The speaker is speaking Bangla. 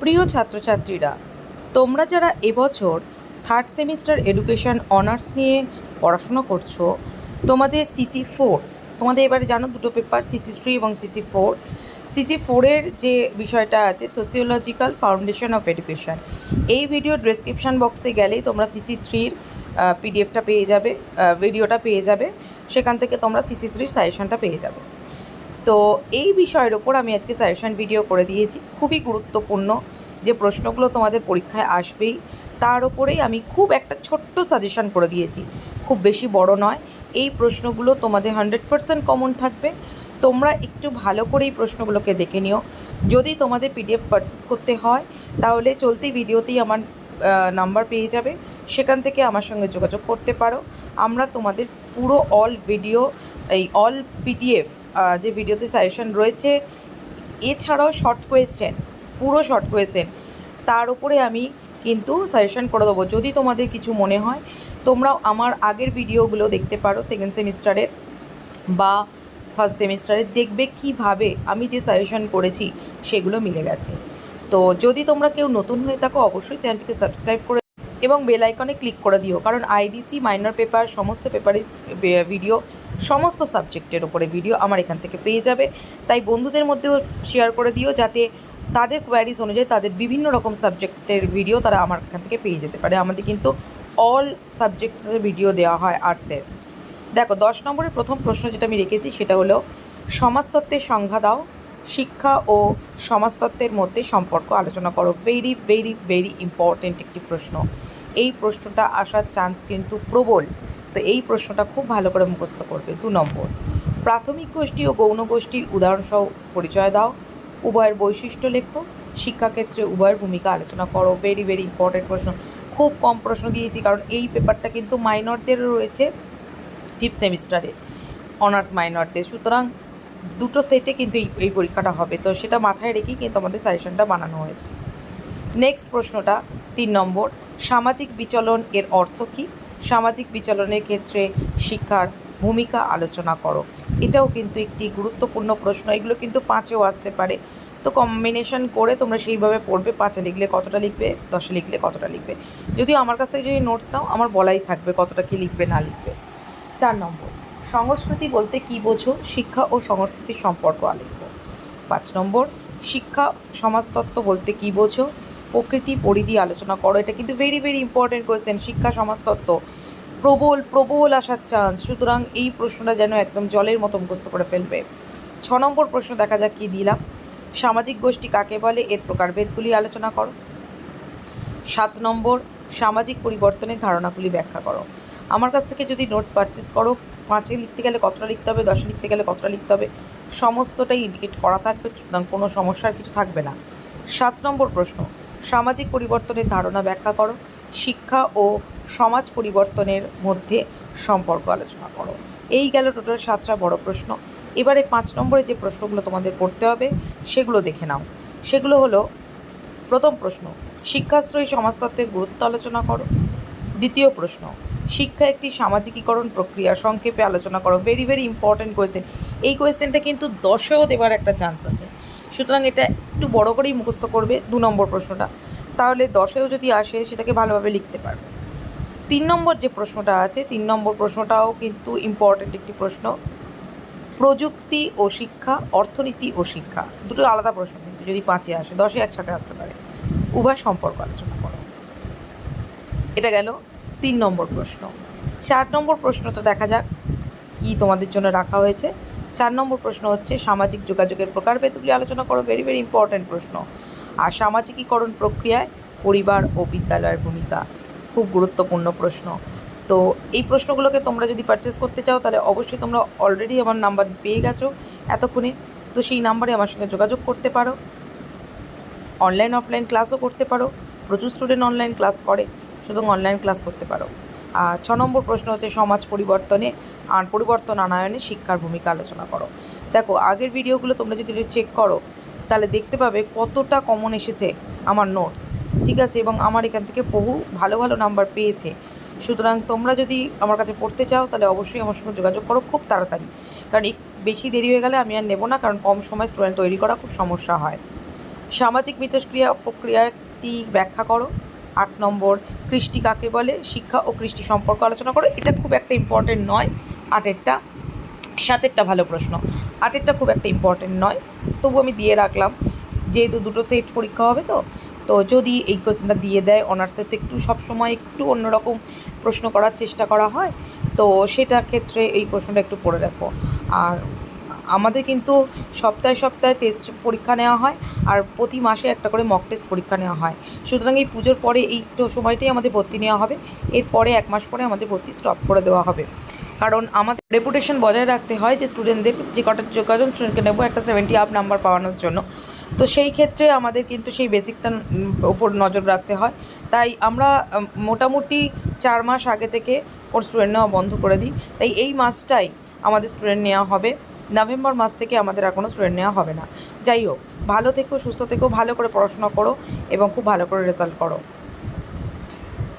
প্রিয় ছাত্রছাত্রীরা, তোমরা যারা এবছর থার্ড সেমিস্টার এডুকেশন অনার্স নিয়ে পড়াশোনা করছ, তোমাদের সিসি ফোর তোমাদের এবারে জানো দুটো পেপার সিসি থ্রি এবং সিসি ফোর সিসি ফোরের যে বিষয়টা আছে সোসিওলজিক্যাল ফাউন্ডেশন অফ এডুকেশন এই ভিডিও ডেসক্রিপশান বক্সে গেলেই তোমরা সিসি থ্রির পিডিএফটা পেয়ে যাবে ভিডিওটা পেয়ে যাবে। সেখান থেকে তোমরা সিসি থ্রির সাজেশনটা পেয়ে যাবে। তো এই বিষয়ের ওপর আমি আজকে সাজেশন ভিডিও করে দিয়েছি। খুবই গুরুত্বপূর্ণ যে প্রশ্নগুলো তোমাদের পরীক্ষায় আসবেই। তার ওপরেই আমি খুব একটা ছোট্ট সাজেশন করে দিয়েছি। খুব বেশি বড় নয়। এই প্রশ্নগুলো তোমাদের হান্ড্রেড পারসেন্ট কমন থাকবে। তোমরা একটু ভালো করে এই প্রশ্নগুলোকে দেখে নিও। যদি তোমাদের পিডিএফ পারচেস করতে হয়, তাহলে চলতি ভিডিওতেই আমার নাম্বার পেয়ে যাবে। সেখান থেকে আমার সঙ্গে যোগাযোগ করতে পারো। আমরা তোমাদের পুরো অল ভিডিও এই অল পিডিএফ যে ভিডিওতে সাজেশন রয়েছে, এছাড়াও শর্ট কোয়েশ্চেন পুরো শর্ট কোয়েশ্চেন তার উপরে আমি কিন্তু সাজেশন করে দেবো। যদি তোমাদের কিছু মনে হয়, তোমরাও আমার আগের ভিডিওগুলো দেখতে পারো সেকেন্ড সেমিস্টারের বা ফার্স্ট সেমিস্টারের দেখবে কীভাবে আমি যে সাজেশন করেছি, সেগুলো মিলে গেছে। তো যদি তোমরা কেউ নতুন হয়ে থাকো, অবশ্যই চ্যানেলটিকে সাবস্ক্রাইব করে এবং বেল আইকনে ক্লিক করে দিও। কারণ আইডিসি মাইনর পেপার সমস্ত পেপারের ভিডিও সমস্ত সাবজেক্টের উপরে ভিডিও আমার এখান থেকে পেয়ে যাবে। তাই বন্ধুদের মধ্যেও শেয়ার করে দিও যাতে তাদের কোয়ারিজ অনুযায়ী তাদের বিভিন্ন রকম সাবজেক্টের ভিডিও তারা আমার এখান থেকে পেয়ে যেতে পারে। আমাদের কিন্তু অল সাবজেক্টসের ভিডিও দেওয়া হয় আর্টসের দেখো, দশ নম্বরের প্রথম প্রশ্ন যেটা আমি রেখেছি সেটা হলো সমাজতত্ত্বের সংজ্ঞা দাও, শিক্ষা ও সমাজতত্ত্বের মধ্যে সম্পর্ক আলোচনা করো। ভেরি ভেরি ভেরি ইম্পর্টেন্ট একটি প্রশ্ন। এই প্রশ্নটা আসার চান্স কিন্তু প্রবল। তো এই প্রশ্নটা খুব ভালো করে মুখস্থ করবে দু নম্বর। প্রাথমিক গোষ্ঠী ও গৌণ গোষ্ঠীর উদাহরণসহ পরিচয় দাও। উভয়ের বৈশিষ্ট্য লেখো। শিক্ষাক্ষেত্রে উভয়ের ভূমিকা আলোচনা করো। ভেরি ভেরি ইম্পর্টেন্ট প্রশ্ন। খুব কম প্রশ্ন দিয়েছি কারণ এই পেপারটা কিন্তু মাইনরদেরও রয়েছে ফিফথ সেমিস্টারে অনার্স মাইনরদের সুতরাং দুটো সেটে কিন্তু এই পরীক্ষাটা হবে। তো সেটা মাথায় রেখেই কিন্তু আমাদের সাজেশনটা বানানো হয়েছে। নেক্সট প্রশ্নটা তিন নম্বর, সামাজিক বিচলন এর অর্থ কী? সামাজিক বিচলনের ক্ষেত্রে শিক্ষার ভূমিকা আলোচনা করো। এটাও কিন্তু একটি গুরুত্বপূর্ণ প্রশ্ন, এগুলো কিন্তু পাঁচেও আসতে পারে। তো কম্বিনেশন করে তোমরা সেইভাবে পড়বে, পাঁচে লিখলে কতটা লিখবে, দশে লিখলে কতটা লিখবে। যদিও আমার কাছ থেকে যদি নোটস নাও, আমার বলাই থাকবে কতটা কি লিখবে, না লিখবে। চার নম্বর, সংস্কৃতি বলতে কী বোঝো? শিক্ষা ও সংস্কৃতির সম্পর্ক আলেখ্য। পাঁচ নম্বর, শিক্ষা সমাজতত্ত্ব বলতে কী বোঝো? প্রকৃতি পরিধি আলোচনা করো। এটা কিন্তু ভেরি ভেরি ইম্পর্টেন্ট কোয়েশ্চেন শিক্ষা, সমাজতত্ত্ব। প্রবল প্রবল আসার চান্স সুতরাং এই প্রশ্নটা যেন একদম জলের মতো মুখস্থ করে ফেলবে। ছ নম্বর প্রশ্ন দেখা যাক কী দিলাম। সামাজিক গোষ্ঠী কাকে বলে? এর প্রকারভেদগুলি আলোচনা করো। সাত নম্বর, সামাজিক পরিবর্তনের ধারণাগুলি ব্যাখ্যা করো। আমার কাছ থেকে যদি নোট পারচেস করো, পাঁচে লিখতে গেলে কতটা লিখতে হবে, দশে লিখতে গেলে কতটা লিখতে হবে, সমস্তটাই ইন্ডিকেট করা থাকবে। কোনো সমস্যার কিছু থাকবে না। সাত নম্বর প্রশ্ন সামাজিক পরিবর্তনের ধারণা ব্যাখ্যা করো, শিক্ষা ও সমাজ পরিবর্তনের মধ্যে সম্পর্ক আলোচনা করো। এই গেল টোটাল সাতটা বড় প্রশ্ন। এবারে পাঁচ নম্বরে যে প্রশ্নগুলো তোমাদের পড়তে হবে, সেগুলো দেখে নাও। সেগুলো হলো, প্রথম প্রশ্ন, শিক্ষাশ্রয়ী সমাজতত্ত্বের গুরুত্ব আলোচনা করো। দ্বিতীয় প্রশ্ন, শিক্ষা একটি সামাজিকীকরণ প্রক্রিয়া, সংক্ষেপে আলোচনা করো। ভেরি ভেরি ইম্পর্ট্যান্ট কোয়েশ্চেন এই কোয়েশ্চেনটা কিন্তু দশেও দেওয়ার একটা চান্স আছে। সুতরাং এটা একটু বড় করেই মুখস্থ করবে দু নম্বর প্রশ্নটা। তাহলে দশেও যদি আসে, সেটাকে ভালোভাবে লিখতে পারবে। তিন নম্বর যে প্রশ্নটা আছে, তিন নম্বর প্রশ্নটাও কিন্তু ইম্পর্ট্যান্ট একটি প্রশ্ন। প্রযুক্তি ও শিক্ষা, অর্থনীতি ও শিক্ষা, দুটো আলাদা প্রশ্ন কিন্তু যদি পাঁচে আসে, দশে একসাথে আসতে পারে। উভয় সম্পর্ক আলোচনা করো। এটা গেল তিন নম্বর প্রশ্ন। চার নম্বর প্রশ্নটা দেখা যাক কি তোমাদের জন্য রাখা হয়েছে। চার নম্বর প্রশ্ন হচ্ছে, সামাজিক যোগাযোগের প্রকারভেদগুলি আলোচনা করো ভেরি ভেরি ইম্পর্ট্যান্ট প্রশ্ন। আর সামাজিকীকরণ প্রক্রিয়ায় পরিবার ও বিদ্যালয়ের ভূমিকা, খুব গুরুত্বপূর্ণ প্রশ্ন। তো এই প্রশ্নগুলোকে তোমরা যদি পারচেস করতে চাও, তাহলে অবশ্যই তোমরা অলরেডি আমার নাম্বার পেয়ে গেছো এতক্ষণে। তো সেই নাম্বারে আমার সঙ্গে যোগাযোগ করতে পারো। অনলাইন অফলাইন ক্লাসও করতে পারো। প্রচুর স্টুডেন্ট অনলাইন ক্লাস করে সুতরাং অনলাইন ক্লাস করতে পারো। আর ছ নম্বর প্রশ্ন হচ্ছে, সমাজ পরিবর্তনে আর পরিবর্তন আনায়নে শিক্ষার ভূমিকা আলোচনা করো। দেখো, আগের ভিডিওগুলো তোমরা যদি চেক করো, তাহলে দেখতে পাবে কতটা কমন এসেছে আমার নোটস ঠিক আছে? এবং আমার এখান থেকে বহু ভালো ভালো নাম্বার পেয়েছে। সুতরাং তোমরা যদি আমার কাছে পড়তে চাও, তাহলে অবশ্যই আমার সঙ্গে যোগাযোগ করো খুব তাড়াতাড়ি। কারণ বেশি দেরি হয়ে গেলে আমি আর নেব না, কারণ কম সময় স্টুডেন্ট তৈরি করা খুব সমস্যা হয়। সামাজিক মিথস্ক্রিয়া প্রক্রিয়াটি ব্যাখ্যা করো। আট নম্বর, কৃষ্টি কাকে বলে? শিক্ষা ও কৃষ্টি সম্পর্ক আলোচনা করো। এটা খুব একটা ইম্পর্টেন্ট নয়। আটেরটা, সাতেরটা ভালো প্রশ্ন। আটেরটা খুব একটা ইম্পর্টেন্ট নয়। তবু আমি দিয়ে রাখলাম। যেহেতু দুটো সেট পরীক্ষা হবে তো তো যদি এই কোশ্চেনটা দিয়ে দেয় অনার্সের তো একটু সবসময় একটু অন্যরকম প্রশ্ন করার চেষ্টা করা হয়, তো সেটা ক্ষেত্রে এই প্রশ্নটা একটু পড়ে রাখো আর আমাদের কিন্তু সপ্তাহে সপ্তাহে টেস্ট পরীক্ষা নেওয়া হয় আর প্রতি মাসে একটা করে মক টেস্ট পরীক্ষা নেওয়া হয়। সুতরাং এই পুজোর পরে এই তো সময়টাই আমাদের ভর্তি নেওয়া হবে। এরপরে এক মাস পরে আমাদের ভর্তি স্টপ করে দেওয়া হবে। কারণ আমাদের রেপুটেশন বজায় রাখতে হয় যে স্টুডেন্টদের যে কটা কজন স্টুডেন্টকে নেব একটা সেভেন্টি আপ নাম্বার পাওয়ানোর জন্য। তো সেই ক্ষেত্রে আমাদের কিন্তু সেই বেসিকটা ওপর নজর রাখতে হয়। তাই আমরা মোটামুটি চার মাস আগে থেকে ওর স্টুডেন্ট নেওয়া বন্ধ করে দিই। তাই এই মাসটাই আমাদের স্টুডেন্ট নেওয়া হবে। নভেম্বর মাস থেকে আমাদের আর কোনো স্টুডেন্ট নেওয়া হবে না। যাই হোক, ভালো থেকো, সুস্থ থেকো, ভালো করে পড়াশোনা করো এবং খুব ভালো করে রেজাল্ট করো।